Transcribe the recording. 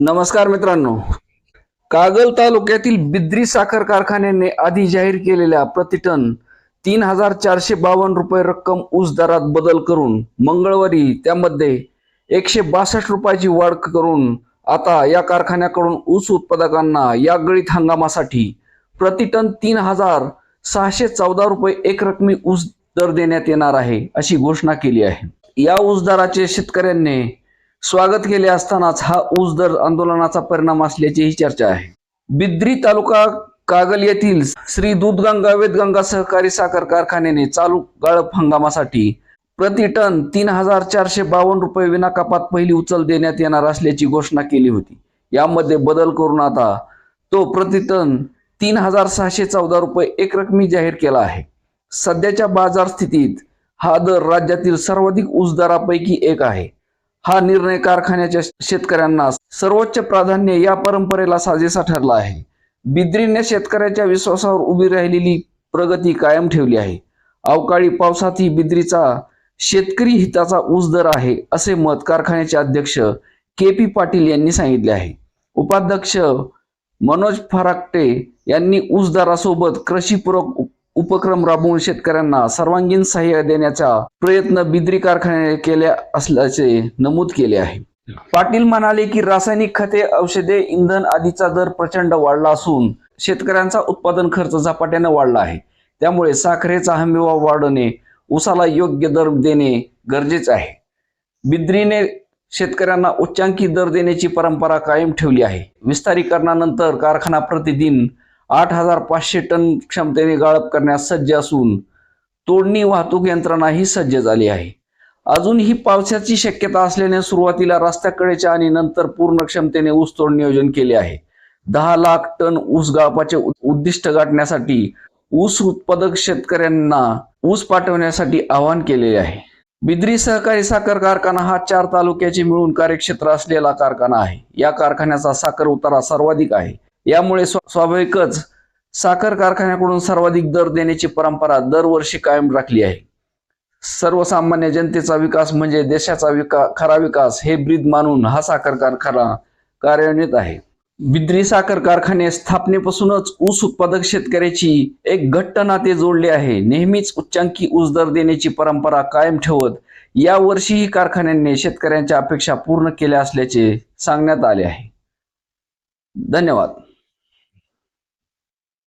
नमस्कार मित्रांनो. कागल तालुक्यातील बिद्री साखर कारखान्याने आधी जाहीर केलेल्या प्रतिटन तीन हजार चारशे बावन्न रुपये रक्कम ऊस दरात बदल करून मंगळवारी त्यामध्ये एकशे बासष्ट रुपयाची वाढ करून आता या कारखान्याकडून ऊस उत्पादकांना या गळीत हंगामासाठी प्रतिटन तीन हजार सहाशे चौदा रुपये एक रकमी ऊस दर देण्यात येणार आहे अशी घोषणा केली आहे. या ऊस दराचे शेतकऱ्यांनी स्वागत केले असतानाच हा ऊस दर आंदोलनाचा परिणाम असल्याचीही चर्चा आहे. बिद्री तालुका कागल येथील श्री दूधगंगा वेदगंगा सहकारी साखर कारखान्याने चालू गाळप हंगामासाठी प्रति टन तीन हजार चारशे बावन्न रुपये विना कपात पहिली उचल देण्यात येणार असल्याची घोषणा केली होती. यामध्ये बदल करून आता तो प्रति टन तीन हजार सहाशे चौदा रुपये एक रकमी जाहीर केला आहे. सध्याच्या बाजार स्थितीत हा दर राज्यातील सर्वाधिक ऊस दरापैकी एक आहे. हा निर्णय कारखान्याच्या शेतकऱ्यांना सर्वोच्च प्राधान्य या परंपरेला साजेसा ठरला आहे. बिद्रीने शेतकऱ्याच्या विश्वासावर उभी राहिलेली प्रगती कायम ठेवली आहे. अवकाळी पावसातही बिद्रीचा शेतकरी हिताचा ऊस दर आहे असे मत कारखान्याचे अध्यक्ष के पी पाटील यांनी सांगितले आहे. उपाध्यक्ष मनोज फराकटे यांनी ऊस दरासोबत कृषीपूरक उपक्रम राबवून शेतकऱ्यांना सर्वांगीण सहाय्य देण्याचा प्रयत्न बिद्री कारखान्याने केल्या असल्याचे नमूद केले आहे. पाटील म्हणाले की रासायनिक खते औषधे इंधन आदीचा दर प्रचंड वाढला असून शेतकऱ्यांचा उत्पादन खर्च झपाट्याने वाढला आहे. त्यामुळे साखरेचा हमीभाव वाढवणे उसाला योग्य दर देणे गरजेचे आहे. बिद्रीने शेतकऱ्यांना उच्चांकी दर देण्याची परंपरा कायम ठेवली आहे. विस्तारीकरणानंतर कारखाना प्रतिदिन आठ हजार पाचशे टन क्षमतेने गाळप करण्यास सज्ज असून तोडणी वाहतूक यंत्रणाही सज्ज झाली आहे. अजूनही पावसाची शक्यता असल्याने सुरुवातीला रस्त्याकडेच्या आणि नंतर पूर्ण क्षमतेने ऊस तोड नियोजन केले आहे. दहा लाख टन ऊस गाळपाचे उद्दिष्ट गाठण्यासाठी ऊस उत्पादक शेतकऱ्यांना ऊस पाठवण्यासाठी आवाहन केलेले आहे. बिद्री सहकारी साखर कारखाना हा चार तालुक्याचे मिळून कार्यक्षेत्र असलेला कारखाना आहे. या कारखान्याचा साखर उतारा सर्वाधिक आहे. यामुळे स्वाभाविकच साखर कारखान्याकडून सर्वाधिक दर देण्याची परंपरा दरवर्षी कायम राखली आहे. सर्वसामान्य जनतेचा विकास म्हणजे देशाचा विका खरा विकास हे ब्रीद मानून हा साखर कारखाना कार्यान्वित आहे. बिद्री साखर कारखाने स्थापनेपासूनच ऊस उत्पादक शेतकऱ्याची एक घट्ट नाते जोडले आहे. नेहमीच उच्चांकी ऊस दर देण्याची परंपरा कायम ठेवत या वर्षीही कारखान्यांनी शेतकऱ्यांच्या अपेक्षा पूर्ण केल्या असल्याचे सांगण्यात आले आहे. धन्यवाद.